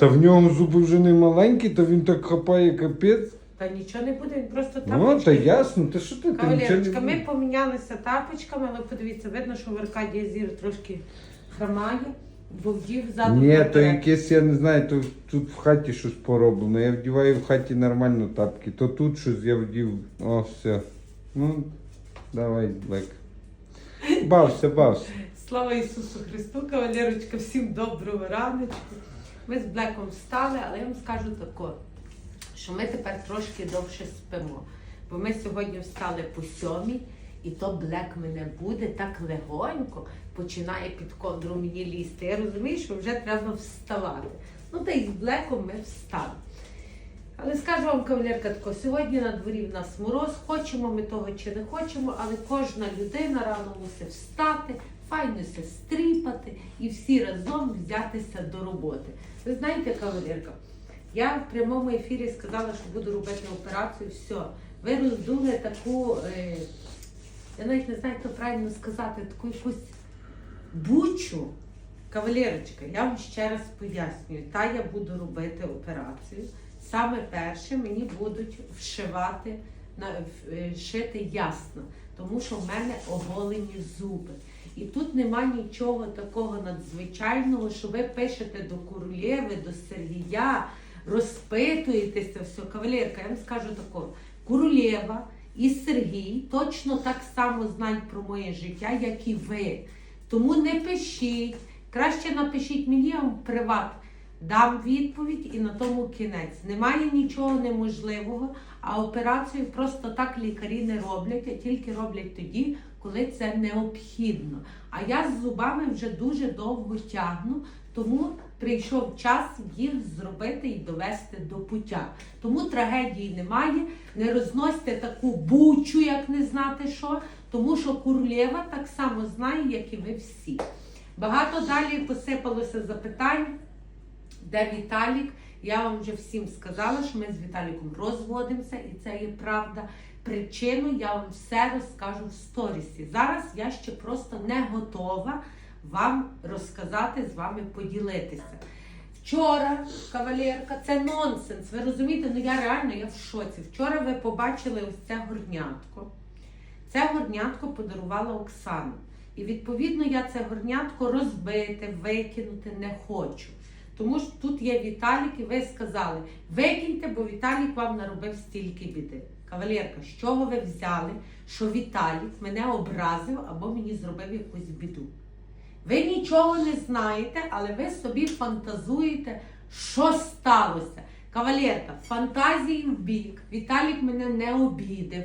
Та в нього зуби вже не маленькі, то він так хапає капець. Та нічого не буде, він просто Ну, тапочки. та ясно, та що ти там Кавалерочка, ми помінялися тапочками, але подивіться, видно, що в Аркадія зір трошки хромає, бо вдів ззаду. Ні, то якесь, я не знаю, то тут в хаті щось пороблено. Я вдіваю в хаті нормально тапки, то тут щось я вдів. О, все. Ну, давай, Блек. Бався, бався. Слава Ісусу Христу, кавалерочка, всім доброго раночку. Ми з Блеком встали, але я вам скажу тако, що ми тепер трошки довше спимо. Бо ми сьогодні встали по сьомій, і то Блек мене буде так легонько, починає під ковдру мені лізти. Я розумію, що вже треба вставати. Ну та й з Блеком ми встали. Але скажу вам, кавалерка, тако, сьогодні на дворі в нас мороз, хочемо ми того чи не хочемо, але кожна людина рано мусить встати, файно се стріпати і всі разом взятися до роботи. Ви знаєте, кавалерка, я в прямому ефірі сказала, що буду робити операцію, все. Ви роздули таку, е, я навіть не знаю, як правильно сказати, таку якусь бучу. Кавалерочка, я вам ще раз пояснюю, та я буду робити операцію. Саме перше мені будуть вшивати, шити ясно, тому що в мене оголені зуби. І тут нема нічого такого надзвичайного, що ви пишете до Курлєви, до Сергія, розпитуєтеся все. Кавалерка, я вам скажу такого. Курлєва і Сергій точно так само знають про моє життя, як і ви. Тому не пишіть. Краще напишіть мені, я вам приват дам відповідь і на тому кінець. Немає нічого неможливого, а операцію просто так лікарі не роблять, а тільки роблять тоді, коли це необхідно. А я з зубами вже дуже довго тягну, тому прийшов час їх зробити і довести до пуття. Тому трагедії немає. Не розносьте таку бучу, як не знати що, тому що Курлєва так само знає, як і ви всі. Багато далі посипалося запитань. Де Віталік? Я вам вже всім сказала, що ми з Віталіком розводимося, і це є правда. Причину я вам все розкажу в сторісі. Зараз я ще просто не готова вам розказати, з вами поділитися. Вчора, кавалерка, це нонсенс. Ви розумієте, ну я реально я в шоці. Вчора ви побачили ось це горнятко. Це горнятко подарувала Оксана. І відповідно я це горнятко розбити, викинути не хочу. Тому що тут є Віталік, і ви сказали, викиньте, бо Віталік вам наробив стільки біди. Кавалерка, з чого ви взяли, що Віталік мене образив або мені зробив якусь біду? Ви нічого не знаєте, але ви собі фантазуєте, що сталося. Кавалерка, фантазії в бік. Віталік мене не обідив.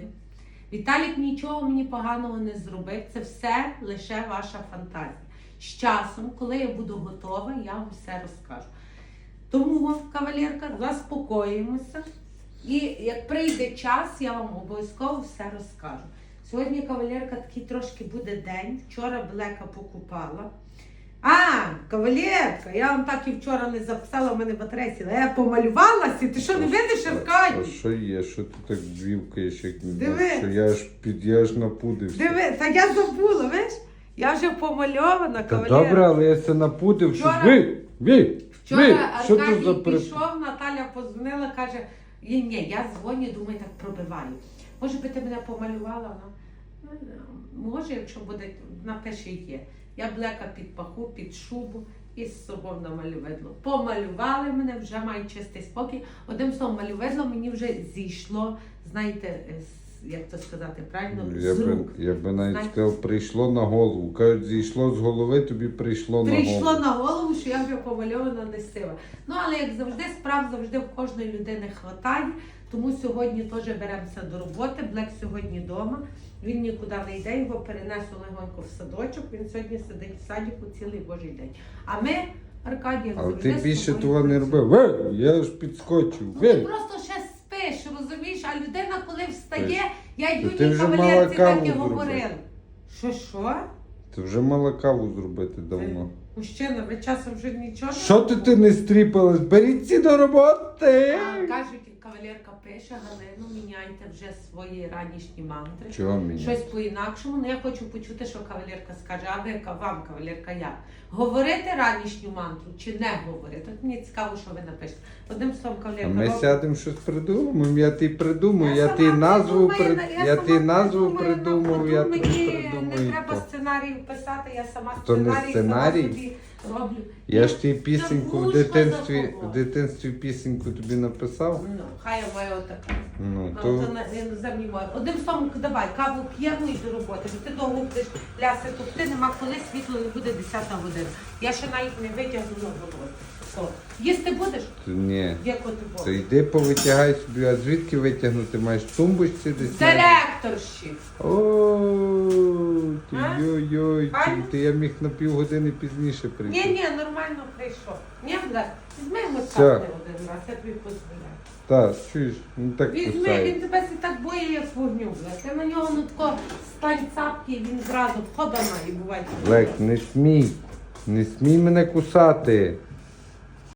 Віталік нічого мені поганого не зробив. Це все лише ваша фантазія. З часом, коли я буду готова, я вам все розкажу. Тому, кавалерка, заспокоїмося. І як прийде час, я вам обов'язково все розкажу. Сьогодні кавалерка такий трошки буде день. Вчора блека покупала. А, кавалерка, я вам так і вчора не записала, в мене батарея сіла. Я помалювалася, ти що не видиш, Аркадій? що є? Що ти так двівкаєш, як не Диви. Що я аж під я аж напудився. Диви, та я забула, видиш? Я вже помальована, Та добре, але я це напудив, що Вчора- ви, ви, ви, Вчора що Аркадій це за переп... пішов, Наталя позвонила, каже, «Ні, ні, я дзвоню, думаю, так пробиваю. Може би ти мене помалювала? Вона, «Ну, Може, якщо буде, напише є. Я блека під паху, під шубу і з собою на малювидло. Помалювали мене, вже маю чистий спокій. Одним словом, малювидло мені вже зійшло, знаєте, з- як то сказати, правильно, Я з би, рук. я би навіть Знаєте- сказав, прийшло на голову. Кажуть, зійшло з голови, тобі прийшло, на Прийшло голову. на голову, що я вже помальована не сила. Ну, але як завжди, справ завжди в кожної людини хватає. Тому сьогодні теж беремося до роботи. Блек сьогодні вдома. Він нікуди не йде, його перенесло легонько в садочок. Він сьогодні сидить в садіку цілий божий день. А ми, Аркадій, як Але завжди, ти з більше тобою того не працюємо. робив. Ви, я ж підскочив. Ну, ти просто ще спиш, розумієш, а людина, коли встає, я йду ти тій вже мала кавалерці так і каву говорила. зробити. Що, що? Ти вже мала каву зробити давно. Мужчина, ви часом вже нічого не Що ти ти не стріпалась? Беріться до роботи. А, кажуть, ка- Кавалерка пише, Галину, міняйте вже свої ранішні мантри. Чого мені? Щось по-інакшому, ну я хочу почути, що кавалерка скаже, а ви вам, кавалерка, як? Говорити ранішню мантру чи не говорити? От мені цікаво, що ви напишете. Одним словом, А кавалерка. ми роб- сядемо щось придумаємо, я ти придумаю, я, сама ти назву придумаю, прид... я я ти назву придумав, я ну, тобі мені придумаю. Не треба сценарію писати, я сама сценарій? сама собі роблю. Я Ну, ж ті пісеньку в дитинстві, в дитинстві пісеньку тобі написав. Ну, хай я маю отака. Ну, Ну, то то на іноземній мові. Одним словом, давай, каву п'ємо і до роботи. Бо ти довго будеш ляси тупти, нема коли світло не буде 10 година. Я ще навіть не витягну на роботу. О, Їсти будеш? то ні. Дякую То йди повитягай собі, а звідки витягнути? Маєш тумбочці десь? Директорші. О, ти А? Йой-йой, ти, Ань? ти я міг на півгодини пізніше прийти. Ні, ні, нормально прийшов. Ні, Блек, візьми його один раз, я тобі дозволяю. Так, чуєш, ну так Візьми, він тебе і так боє, як вогню. Ти на нього ну тако стань цапки, і він зразу входа має, буває. Лек, не смій. Не смій мене кусати.